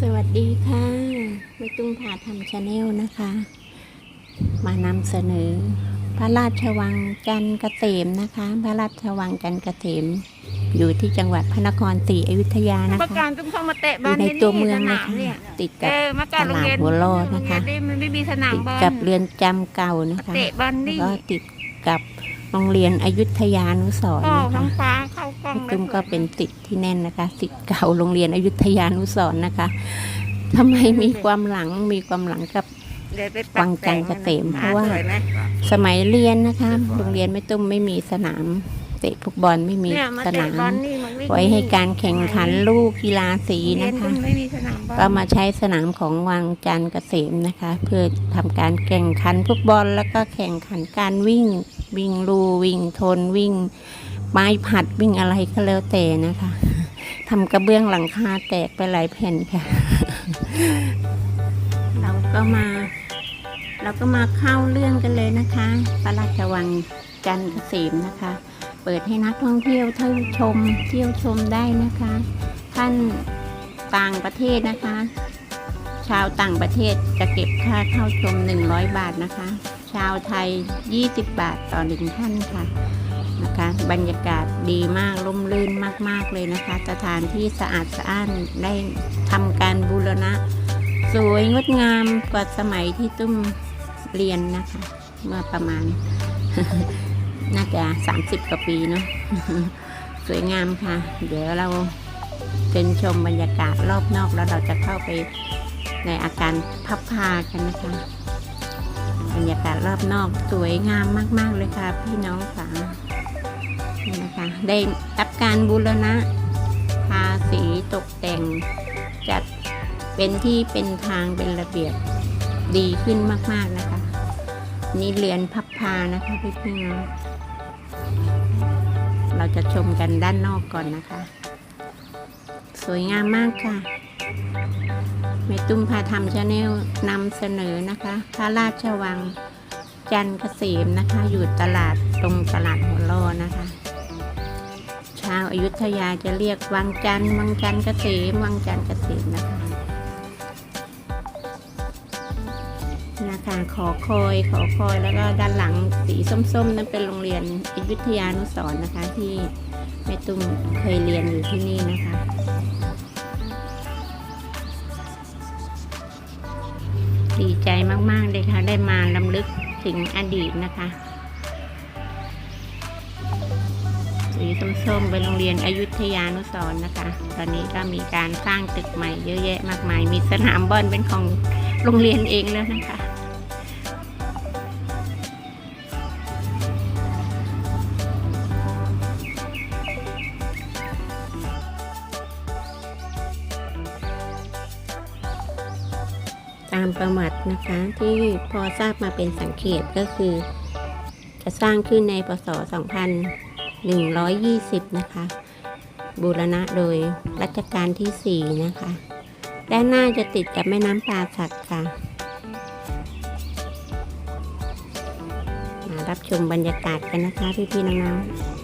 สวัสดีค่ะไม่ตุ้งพาทำชาแนลนะคะ มานำเสนอ พระราชวังจันทร์เกษมนะคะ พระราชวังจันทร์เกษมอยู่ที่จังหวัดพระนครศรีอยุธยานะเมื่อก่อคะนต้องเข้ามาเตะอบอยู่ลในนี่ตัวเมืองสเลนายมค่ะเนี่ยติดเอกับอเมื่อก่อนโรงเรียนตลาดหัวโลดนะคะโรงเรียนมันไม่มีสนามติดบอลกับเรือนจำเก่านะคะเตะบอลแล้วนี่ก็ติดกับ โรงเรียนอยุธยานุสรก็ณ์นะท้อคะงฟ้าเข้ากล้องพี่ตุ้มก็เป็นติดที่แน่นนะคะติดเก่าโรงเรียนอยุธยานุสรณ์นะคะทำไมมีความหลังมีความหลังกับเดี๋ยวไปวังจันทร์เกษมเพราะว่าสยไหมสมัยเรียนนะคะโรงเรียนไม่ตุ้มไม่มีสนามเตะฟุตบอลไม่มีเนี่ยมาสเตะนามบอลนี่มันไม่ไว้ให้การแข่งขันลูกกีฬาสีเรียนะนคะตุ้มไม่มีสนามบอลก็มาใช้สนามของวังจันทร์เกษมนะคะ เพื่อทำการแข่งขันฟุตบอลแล้วก็แข่งขันการวิ่ง วิ่งลูวิ่งทนวิ่ง ไม้ผัดวิ่งอะไรก็แล้วแต่นะคะทำกระเบื้องหลังคาแตกไปหลายแผ่นค่ะ เราก็มา เราก็มาเข้าเรื่องกันเลยนะคะพระราชวังจันทร์เกษมนะคะ เปิดให้นักท่องเที่ยวเที่ยวชม เที่ยวชมได้นะคะ ท่านต่างประเทศนะคะ ชาวต่างประเทศจะเก็บค่าเข้าชม 100 บาทนะคะ ชาวไทย 20 บาทต่อหนึ่งท่านค่ะนะคะ บรรยากาศดีมากร่มรื่นมาก ๆ เลยนะคะ สถานที่สะอาดสะอ้านได้ทำการบูรณะ สวยงดงามกว่าสมัยที่ตุ้มเรียนนะคะ เมื่อประมาณ น่าจะ 30 กว่าปีเนาะสวยงามค่ะ เดี๋ยวเราเชิญชมบรรยากาศรอบนอกแล้วเราจะเข้าไปในอาการพับพากันนะคะ บรรยากาศรอบนอกสวยงามมาก ๆ เลยค่ะพี่น้องค่ะนี่นะคะ ได้รับการบูรณะทาสีตกแต่ง จัดเป็นที่เป็นทางเป็นระเบียบดีขึ้นมาก ๆ นะคะ นี่เรือนพับพานะคะพี่พี่น้องเราจะชมกันด้านนอกก่อนนะคะ สวยงามมากค่ะ แม่ตุ้มพาทำชาแนลนำเสนอนะคะ พระราชวังจันทร์เกษมนะคะ อยู่ตลาดตรงตลาดหัวโลอนะคะ ชาวอายุทยาจะเรียกวังจันทร์วังจันทร์เกษมวังจันทร์เกษมนะคะ นะคะขอคอยขอคอยแล้วก็ด้านหลังสีส้มๆ นั้นเป็นโรงเรียนอยุธยานุสรณ์นะคะที่แม่ตุ้มเคยเรียนอยู่ที่นี่นะคะ มาก ๆ เลยค่ะ ได้มาลำลึกถึงอดีตนะคะ สีส้มๆเป็นโรงเรียนอยุธยานุสรนะคะ ตอนนี้ก็มีการสร้างตึกใหม่เยอะแยะมากมาย มีสนามบอลเป็นของโรงเรียนเองแล้วนะคะ นะคะ ที่พอทราบมาเป็นสังเกตก็คือ จะสร้างขึ้นในพศ 2120 นะคะ บูรณะโดยรัชกาลที่ 4 นะคะ ด้านหน้าจะติดกับแม่น้ำปาสักค่ะมารับชมบรรยากาศกันนะคะ พี่ๆน้องๆ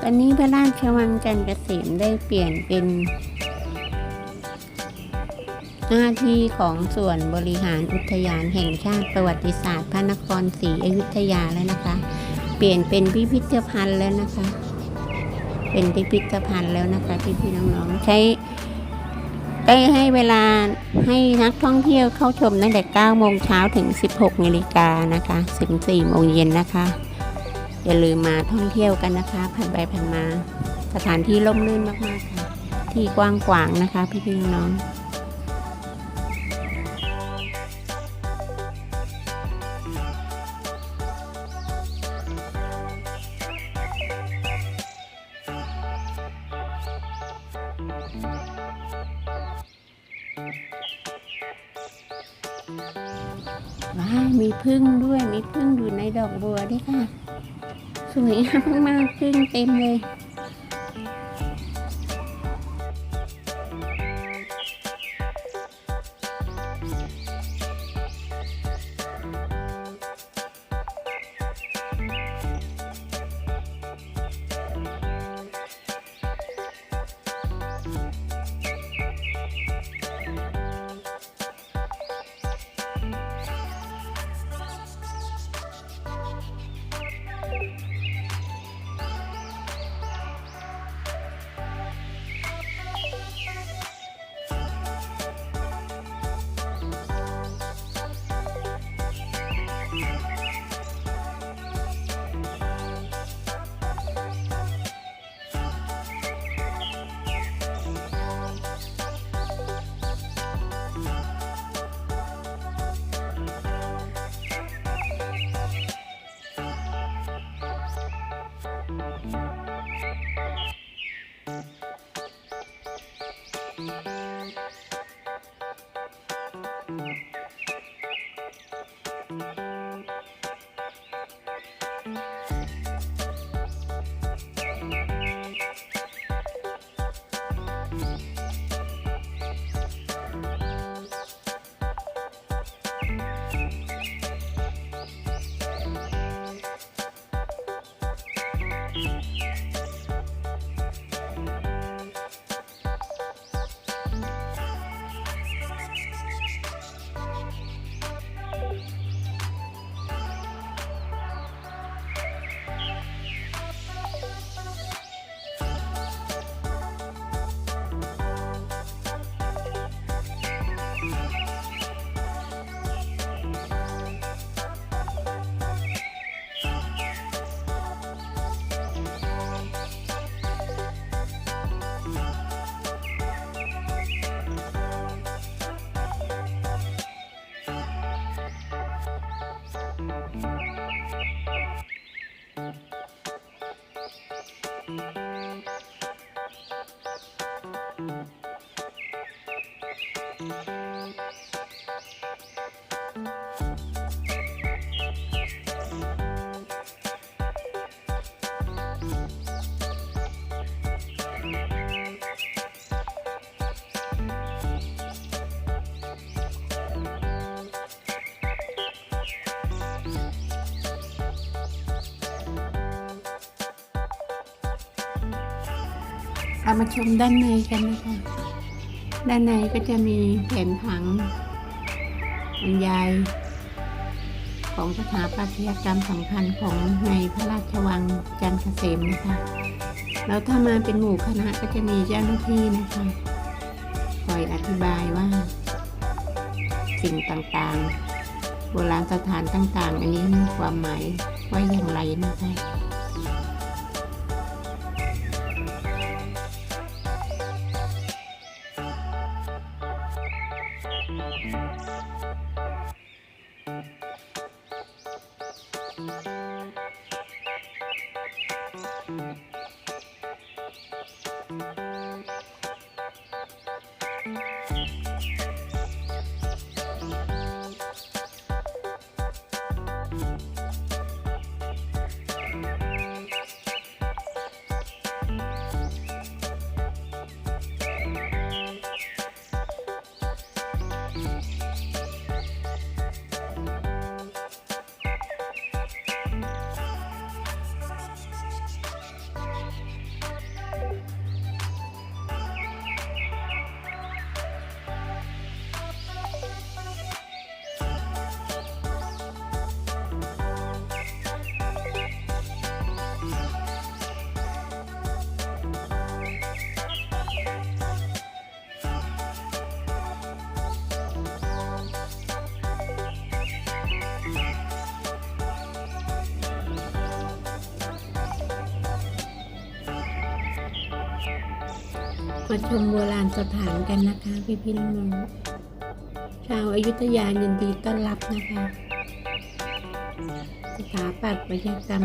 ตอนนี้พระราชวังจันทร์เกษมได้เปลี่ยนเป็น หน้าที่ของส่วนบริหารอุทยานแห่งชาติประวัติศาสตร์พระนครศรีอยุธยาแล้วนะคะ เปลี่ยนเป็นพิพิธภัณฑ์แล้วนะคะ เป็นพิพิธภัณฑ์แล้วนะคะพี่พี่ๆน้องๆใช้ได้ให้เวลาให้นักท่องเที่ยวเข้าชมตั้งแต่9โมงเช้าถึง 16นาฬิกานะคะถึง4โมงเย็นนะคะ อย่าลืมมาท่องเที่ยวกันนะคะผ่านไปผ่านมา สถานที่ร่มรื่นมากๆค่ะที่กว้างขวางนะคะ พี่พี่ๆน้องๆ สวยงาม ามามาชมด้านในกันนะคะ ด้านในก็จะมีแผนผังบรรยาย ของสถาปัตยกรรมสำคัญของในพระราชวังจันทร์เกษมนะคะ แล้วถ้ามาเป็นหมู่คณะก็จะมีเจ้าหน้าที่นะคะคอยอธิบายว่า สิ่งต่างๆ โบราณสถานต่างๆ อันนี้มีความหมายว่าอย่างไรนะคะ มาชมโบราณสถานกันนะคะพี่พี่น้องชาวอายุทยายินดีต้อนรับนะคะ สถาปัตยกรรม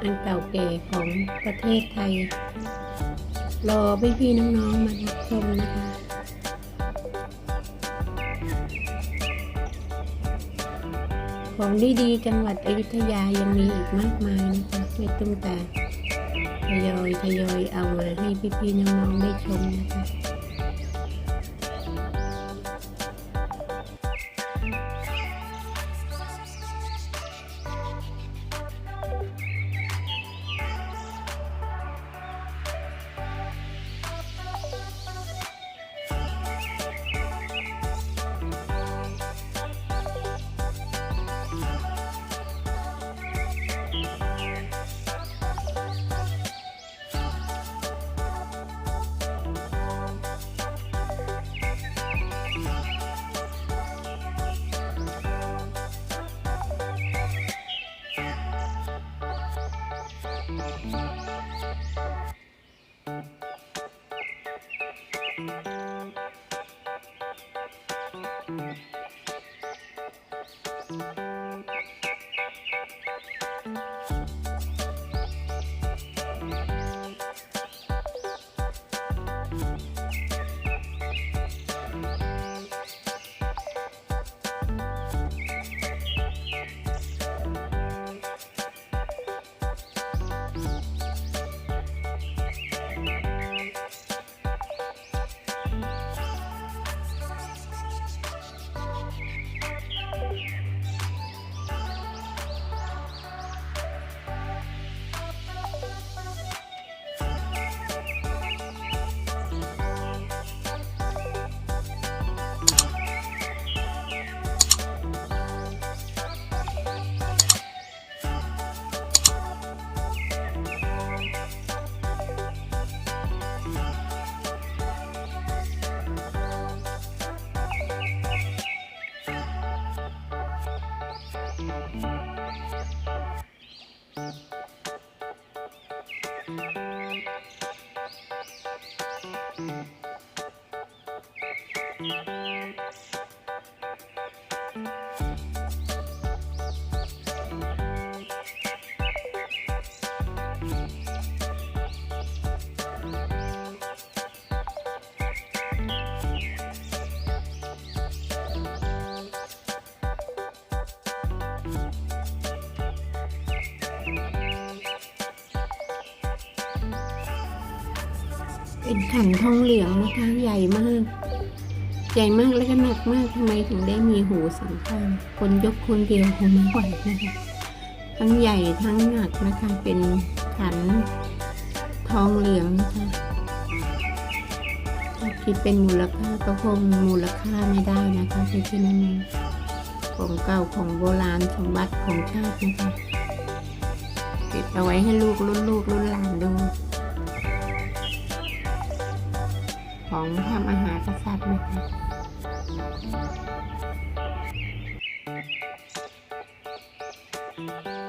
อันเก่าแก่ของประเทศไทย รอพี่พี่น้องๆมาชมนะคะของดีๆจังหวัดอยุธยายังมีอีกมากมายนะคะไม่ต้องแต่ ทยอยทยอยเอามาให้พี่ๆน้องๆได้ชมนะคะ เป็นขันทองเหลืองนะคะ ใหญ่มาก ใหญ่มากและก็หนักมากทำไมถึงได้มีหูสองข้างคนยกคนเดียวคงไม่ไหวนะคะ ทั้งใหญ่ทั้งหนักนะคะ เป็นขันทองเหลืองนะคะคิดเป็นมูลค่าก็คงมูลค่าไม่ได้นะคะที่ที่นั่นของเก่าของโบราณสมบัติของชาตินะคะเก็บเอาไว้ให้ลูกรุ่นลูกรุ่นหลานดู ของทำอาหารกษัตริย์นะคะ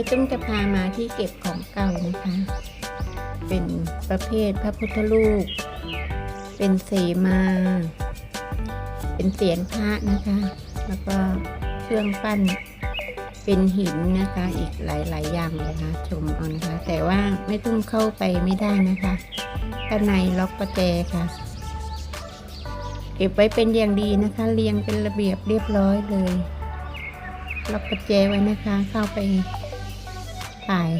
ไอ้ตุ้มจะพามาที่เก็บของเก่านะคะ เป็นประเภทพระพุทธรูป เป็นเสมา เป็นเสียนพระนะคะ แล้วก็เครื่องปั้น เป็นหินนะคะ อีกหลาย ๆ อย่างเลยค่ะชมเอานะคะ แต่ว่าไม่ต้องเข้าไปไม่ได้นะคะด้านในล็อกประแจค่ะ เก็บไว้เป็นอย่างดีนะคะ เรียงเป็นระเบียบเรียบร้อยเลยล็อกประแจไว้นะคะ เข้าไป ถ่าย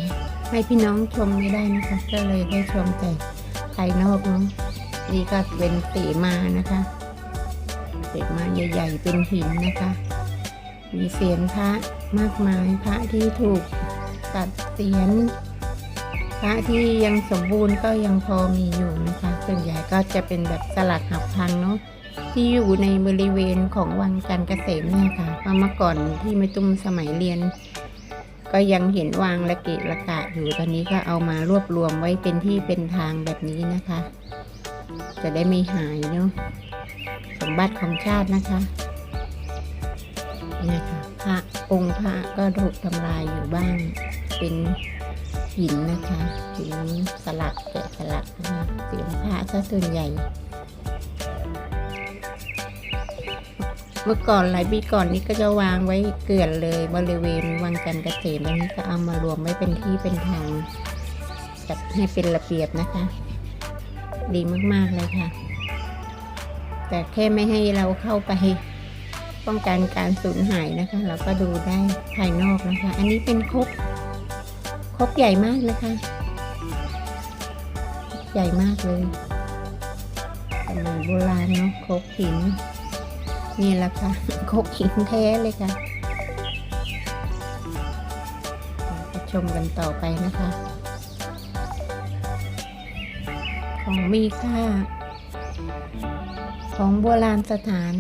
ให้พี่น้องชมไม่ได้นะคะ ก็เลยได้ชมแต่ภายนอกเนาะนี่ก็เป็นเสมานะคะเสมาใหญ่ ๆ เป็นหินนะคะ มีเสียนพระมากมายพระที่ถูกตัดเสียนพระที่ยังสมบูรณ์ก็ยังพอมีอยู่นะคะ ส่วนใหญ่ก็จะเป็นแบบสลักหักพังเนาะที่อยู่ในบริเวณของวังจันทร์เกษมเนี่ยค่ะเพราะเมื่อก่อนที่ไม่ตุ้มสมัยเรียน ก็ยังเห็นวางระเกะระกะอยู่ตอนนี้ก็เอามารวบรวมไว้เป็นที่เป็นทางแบบนี้นะคะ จะได้ไม่หายเนาะสมบัติของชาตินะคะเนี่ยค่ะพระองค์พระก็ถูกทำลายอยู่บ้างเป็นหินนะคะหินสลักแกะสลักนะคะเสียงพระซะส่วนใหญ่ เมื่อก่อนหลายปีก่อนนี้ก็จะวางไว้เกลื่อนเลยบริเวณวังจันทร์เกษมอันนี้ก็เอามารวมไว้เป็นที่เป็นทางจัดให้เป็นระเบียบนะคะ ดีมากๆเลยค่ะ แต่แค่ไม่ให้เราเข้าไปป้องกันการสูญหายนะคะ เราก็ดูได้ภายนอกนะคะ อันนี้เป็นครกครกใหญ่มากนะคะใหญ่มากเลยสมัยโบราณเนาะครกหิน นี่แหละค่ะโคกหินแท้เลยค่ะชมกันต่อไปนะคะ ของมีค่า ของโบราณสถาน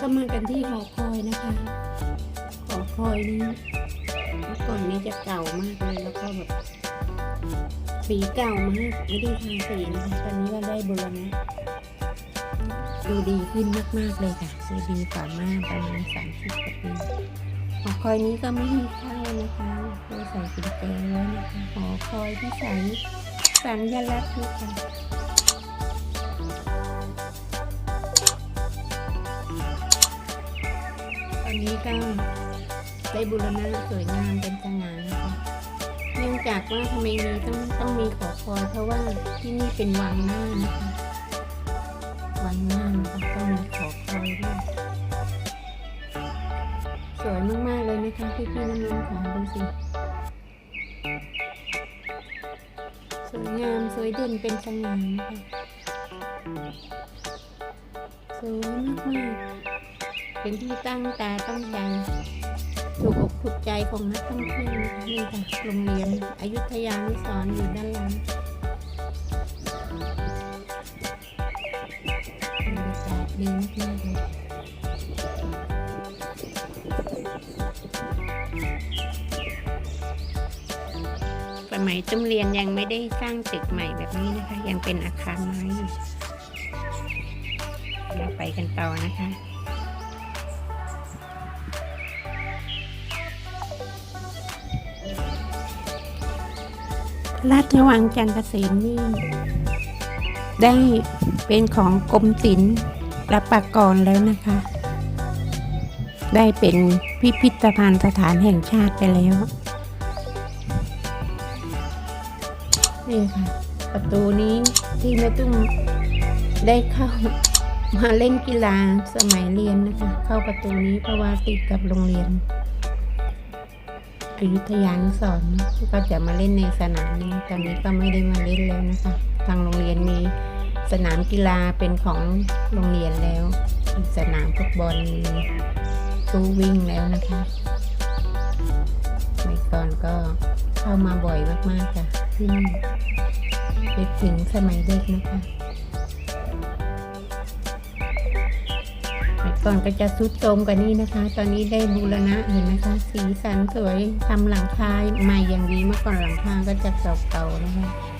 ก็มากันที่หอคอยนะคะหอคอยนี้เมื่อก่อนนี้จะเก่ามากเลยแล้วก็แบบสีเก่ามากไม่ได้ทาสีนะคะตอนนี้เราได้บูรณะดูดีขึ้นมากๆเลยค่ะดูดีกว่ามากประมาณสามสิบกว่าปีหอคอยนี้ก็ไม่มีเข้านะคะเราใส่กุญแจไว้นะคะหอคอยที่ใส่สัญลักษณ์นะคะ นี้ก็ได้บูรณะสวยงามเป็นสง่านะคะเนื่องจากว่าทำไมมีต้องต้องมีขอคอยเพราะว่าที่นี่เป็นวังหน้านะคะวังหน้านะคะต้องมีขอคอยด้วยสวยมากๆเลยนะคะพี่พี่น้องๆค่ะดูสิสวยงามสวยเด่นเป็นสง่านะคะสวยมากๆ เป็นที่ตั้งตาตั้งใจถูกอกถูกใจของนักท่องเที่ยวนะคะนี่ค่ะโรงเรียนอยุธยานุสรณ์อยู่ด้านหลังบรรยากาศดีมากเลยสมัยตุ้มเรียนยังไม่ได้สร้างตึกใหม่แบบนี้นะคะ ยังเป็นอาคารไม้อยู่เราไปกันต่อนะคะ ราชวังจันทร์เกษมนี่ ได้เป็นของกรมศิลป์รับปากรแล้วนะคะ ได้เป็นพิพิธภัณฑ์สถานแห่งชาติไปแล้ว นี่ค่ะ ประตูนี้ที่แม่ตุ้มได้เข้ามาเล่นกีฬาสมัยเรียนนะคะ เข้าประตูนี้เพราะว่าติดกับโรงเรียน อยุธยานุสรก็จะมาเล่นในสนามนี้ ตอนนี้ก็ไม่ได้มาเล่นแล้วนะคะ ทางโรงเรียนมีสนามกีฬาเป็นของโรงเรียนแล้วสนามฟุตบอลตู้วิ่งแล้วนะคะในก่อนก็เข้ามาบ่อยมากๆค่ะที่นี่ไปถึงสมัยเด็กนะคะ ก่อนก็จะซุดโทมกว่านี้นะคะ ตอนนี้ได้บูรณะเห็นไหมคะ สีสันสวยทำหลังคาใหม่อย่างดีเมื่อก่อนหลังคาก็จะเก่าๆนะคะ